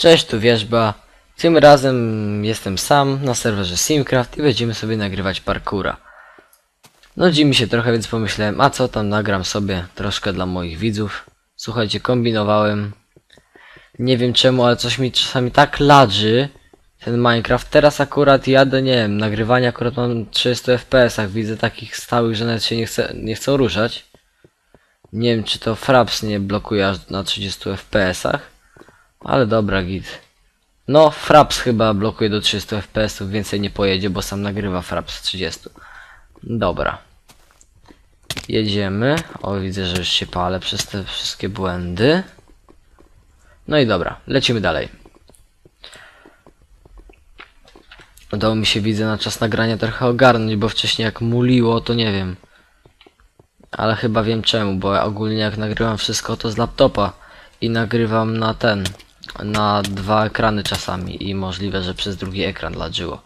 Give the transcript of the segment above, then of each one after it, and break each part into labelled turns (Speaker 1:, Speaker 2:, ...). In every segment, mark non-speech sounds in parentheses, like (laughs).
Speaker 1: Cześć, tu Wierzba. Tym razem jestem sam na serwerze Simcraft i będziemy sobie nagrywać parkura. Nudzi mi się trochę, więc pomyślałem, a co tam nagram sobie troszkę dla moich widzów. Słuchajcie, kombinowałem. Nie wiem czemu, ale coś mi czasami tak ladży ten Minecraft. Teraz akurat jadę, nie wiem, nagrywanie akurat mam 300 fps-ach. Widzę takich stałych, że nawet się nie, chce, nie chcą ruszać. Nie wiem, czy to Fraps nie blokuje aż na 30 fps-ach. Ale dobra, git. No, Fraps chyba blokuje do 300 fps, więcej nie pojedzie, bo sam nagrywa Fraps 30. Dobra. Jedziemy. O, widzę, że już się palę przez te wszystkie błędy. No i dobra, lecimy dalej. Udało mi się, widzę, na czas nagrania trochę ogarnąć, bo wcześniej jak muliło, to nie wiem. Ale chyba wiem czemu, bo ogólnie jak nagrywam wszystko to z laptopa i nagrywam na ten, na dwa ekrany czasami i możliwe, że przez drugi ekran ladżyło.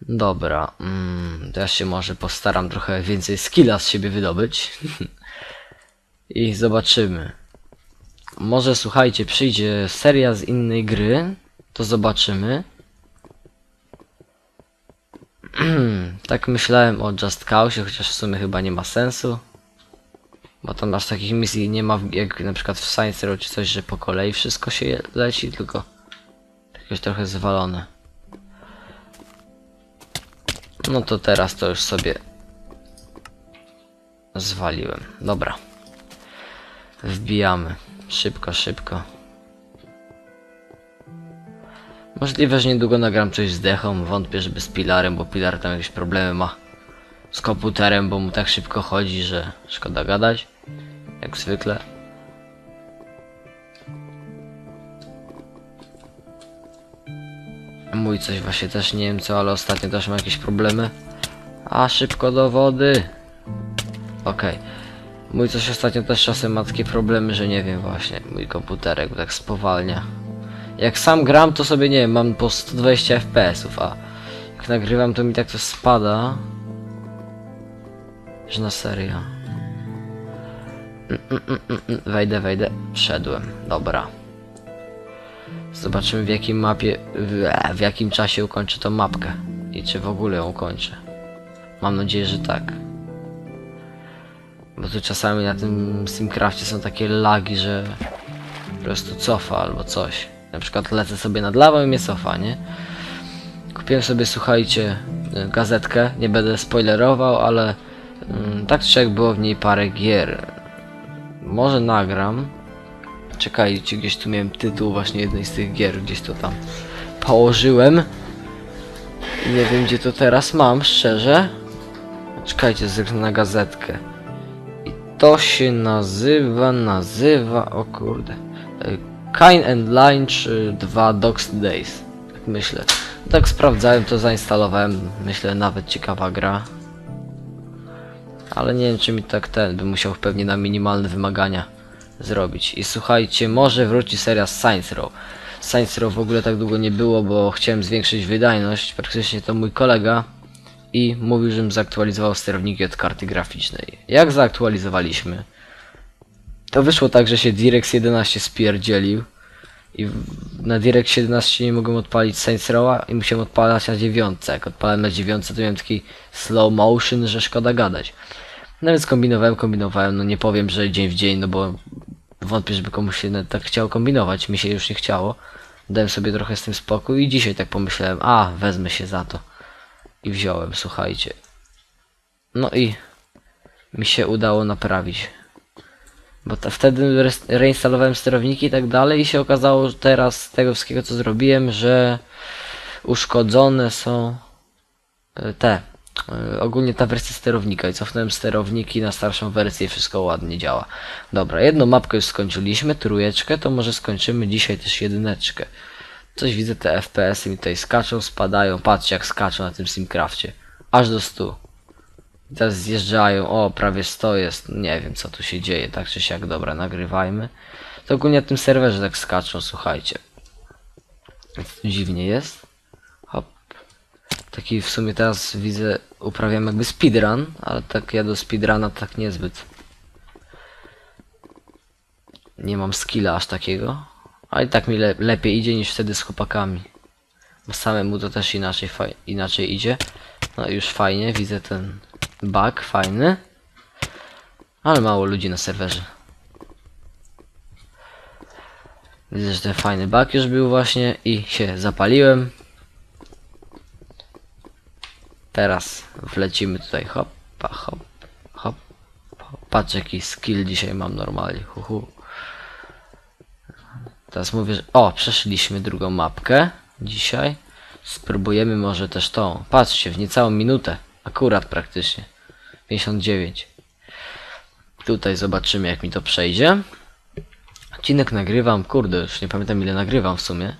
Speaker 1: Dobra, mm, to ja się może postaram trochę więcej skilla z siebie wydobyć. (laughs) I zobaczymy. Może słuchajcie, przyjdzie seria z innej gry, to zobaczymy. (clears throat) tak myślałem o Just Cause, chociaż w sumie chyba nie ma sensu. Bo tam aż takich misji nie ma jak na przykład w Science Row czy coś, że po kolei wszystko się leci, tylko jakieś trochę zwalone. No to teraz to już sobie zwaliłem. Dobra. Wbijamy. Szybko, szybko. Możliwe, że niedługo nagram coś z dechą. Wątpię, żeby z pilarem, bo pilar tam jakieś problemy ma z komputerem, bo mu tak szybko chodzi, że szkoda gadać. Jak zwykle. Mój coś właśnie też nie wiem co, ale ostatnio też ma jakieś problemy. A szybko do wody. Okej. Mój coś ostatnio też czasem ma takie problemy, że nie wiem właśnie. Mój komputerek tak spowalnia. Jak sam gram, to sobie nie wiem, mam po 120 fps-ów, a jak nagrywam, to mi tak to spada. Że na serio. Mm, mm, mm. Wejdę, wejdę. Wszedłem. Dobra. Zobaczymy w jakim mapie, w, w jakim czasie ukończę tą mapkę. I czy w ogóle ją ukończę. Mam nadzieję, że tak. Bo tu czasami na tym Simcrafcie są takie lagi, że po prostu cofa albo coś. Na przykład lecę sobie nad lawą i mnie cofa, nie? Kupiłem sobie, słuchajcie, gazetkę. Nie będę spoilerował, ale tak czy jak było w niej parę gier. Może nagram. Czekajcie, gdzieś tu miałem tytuł właśnie jednej z tych gier, gdzieś to tam położyłem. I nie wiem gdzie to teraz mam, szczerze. Czekajcie, zerknę na gazetkę. I to się nazywa, nazywa, o kurde. y, Kine and Lunch y, 2 Dogs Days. Tak myślę. Tak sprawdzałem, to zainstalowałem. Myślę, nawet ciekawa gra. Ale nie wiem, czy mi tak ten, bym musiał pewnie na minimalne wymagania zrobić. I słuchajcie, może wróci seria z Science Row. Science Row w ogóle tak długo nie było, bo chciałem zwiększyć wydajność. Praktycznie to mój kolega i mówił, żebym zaktualizował sterowniki od karty graficznej. Jak zaktualizowaliśmy? To wyszło tak, że się DirectX 11 spierdzielił i na DirectX 11 nie mogłem odpalić Saints Row'a i musiałem odpalać na dziewiątce. Jak odpalałem na dziewiątce, to miałem taki slow motion, że szkoda gadać. No więc kombinowałem, kombinowałem, no nie powiem, że dzień w dzień, no bo wątpię, żeby komuś się tak chciało kombinować, mi się już nie chciało. Dałem sobie trochę z tym spokój i dzisiaj tak pomyślałem, a wezmę się za to. I wziąłem, słuchajcie. No i mi się udało naprawić. Bo wtedy res- reinstalowałem sterowniki i tak dalej i się okazało, że teraz z tego wszystkiego co zrobiłem, że uszkodzone są e, te. e, Ogólnie ta wersja sterownika i cofnąłem sterowniki na starszą wersję wszystko ładnie działa. Dobra, jedną mapkę już skończyliśmy, trójeczkę, to może skończymy dzisiaj też jedyneczkę. Coś widzę, te FPS-y mi tutaj skaczą, spadają, patrzcie jak skaczą na tym Simcrafcie. Aż do 100. Teraz zjeżdżają, o prawie 100 jest, nie wiem co tu się dzieje, tak czy siak, dobra, nagrywajmy. To ogólnie na tym serwerze tak skaczą, słuchajcie. Dziwnie jest. Hop. Taki w sumie teraz widzę, uprawiam jakby speedrun, ale tak ja do speedruna tak niezbyt. Nie mam skilla aż takiego. A i tak mi le lepiej idzie niż wtedy z chłopakami. Bo samemu to też inaczej, inaczej idzie. No już fajnie, widzę ten bug, fajny. Ale mało ludzi na serwerze. Widzę, że ten fajny bug już był właśnie i się zapaliłem. Teraz wlecimy tutaj hoppa, hop, hop, hop. Patrz jaki skill dzisiaj mam normalnie, hu, hu. Teraz mówię, że... O, przeszliśmy drugą mapkę dzisiaj. Spróbujemy może też tą. Patrzcie, w niecałą minutę. Akurat praktycznie. 59. Tutaj zobaczymy jak mi to przejdzie. Odcinek nagrywam, kurde, już nie pamiętam ile nagrywam w sumie.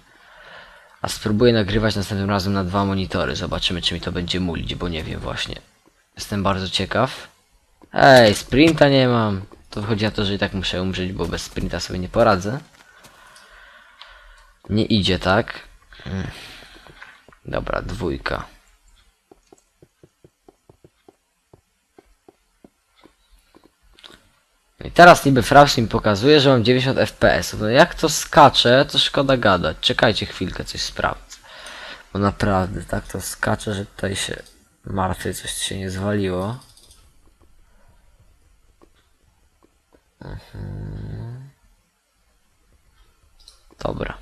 Speaker 1: A spróbuję nagrywać następnym razem na dwa monitory. Zobaczymy czy mi to będzie mulić, bo nie wiem właśnie. Jestem bardzo ciekaw. Ej, sprinta nie mam. To wychodzi na to, że i tak muszę umrzeć, bo bez sprinta sobie nie poradzę. Nie idzie, tak? Mm. Dobra, dwójka. I teraz niby Fraps mi pokazuje, że mam 90 fps. No jak to skacze, to szkoda gadać. Czekajcie chwilkę, coś sprawdzę. Bo naprawdę tak to skacze, że tutaj się martwię, coś się nie zwaliło. Mhm. Dobra.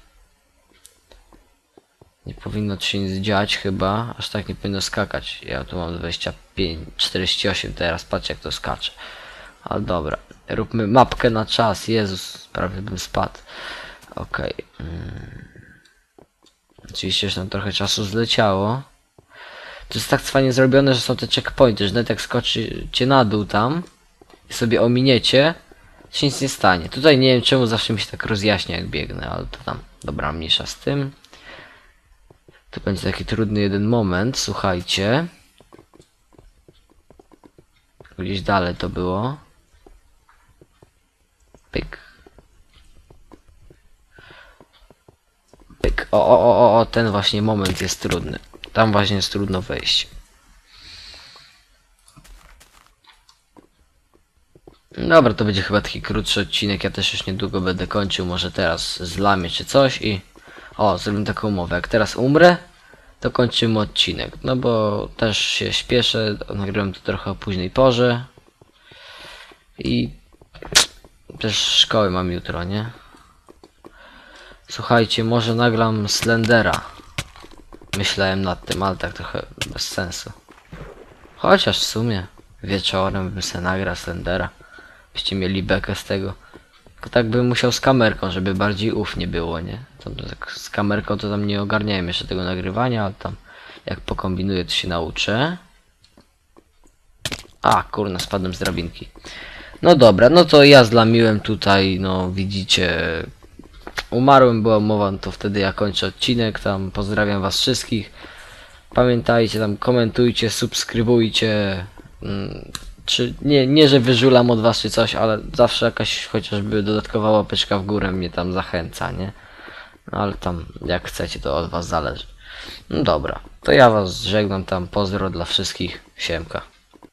Speaker 1: Nie powinno się nic dziać chyba, aż tak nie powinno skakać. Ja tu mam 25, 48 teraz, patrz jak to skacze. Ale dobra, róbmy mapkę na czas, Jezus, prawie bym spadł. Okej. Mm. Oczywiście już nam trochę czasu zleciało. To jest tak fajnie zrobione, że są te checkpointy, że nawet jak skoczy cię na dół tam i sobie ominiecie, się nic nie stanie. Tutaj nie wiem czemu zawsze mi się tak rozjaśnia jak biegnę, ale to tam, dobra, mniejsza z tym. To będzie taki trudny jeden moment, słuchajcie. Gdzieś dalej to było. Pyk. Pyk. O, o, o, o, ten właśnie moment jest trudny. Tam właśnie jest trudno wejść. Dobra, to będzie chyba taki krótszy odcinek. Ja też już niedługo będę kończył. Może teraz zlamię czy coś i... O, zrobimy taką umowę. Jak teraz umrę, to kończymy odcinek. No bo też się śpieszę. Nagrywam to trochę o późnej porze. I też szkoły mam jutro, nie? Słuchajcie, może nagram Slendera. Myślałem nad tym, ale tak trochę bez sensu. Chociaż w sumie wieczorem bym se nagrał Slendera. Byście mieli bekę z tego. Tylko tak bym musiał z kamerką, żeby bardziej ufnie było, nie? To tak z kamerką to tam nie ogarniałem jeszcze tego nagrywania, ale tam jak pokombinuję to się nauczę. A, kurna, spadłem z drabinki. No dobra, no to ja zlamiłem tutaj, no widzicie, umarłem, była mowa, no to wtedy ja kończę odcinek, tam pozdrawiam was wszystkich. Pamiętajcie, tam komentujcie, subskrybujcie, mm, czy nie, nie, że wyżulam od was czy coś, ale zawsze jakaś chociażby dodatkowa łapeczka w górę mnie tam zachęca, nie? No ale tam jak chcecie, to od was zależy. No dobra, to ja was żegnam tam, pozdro dla wszystkich, siemka.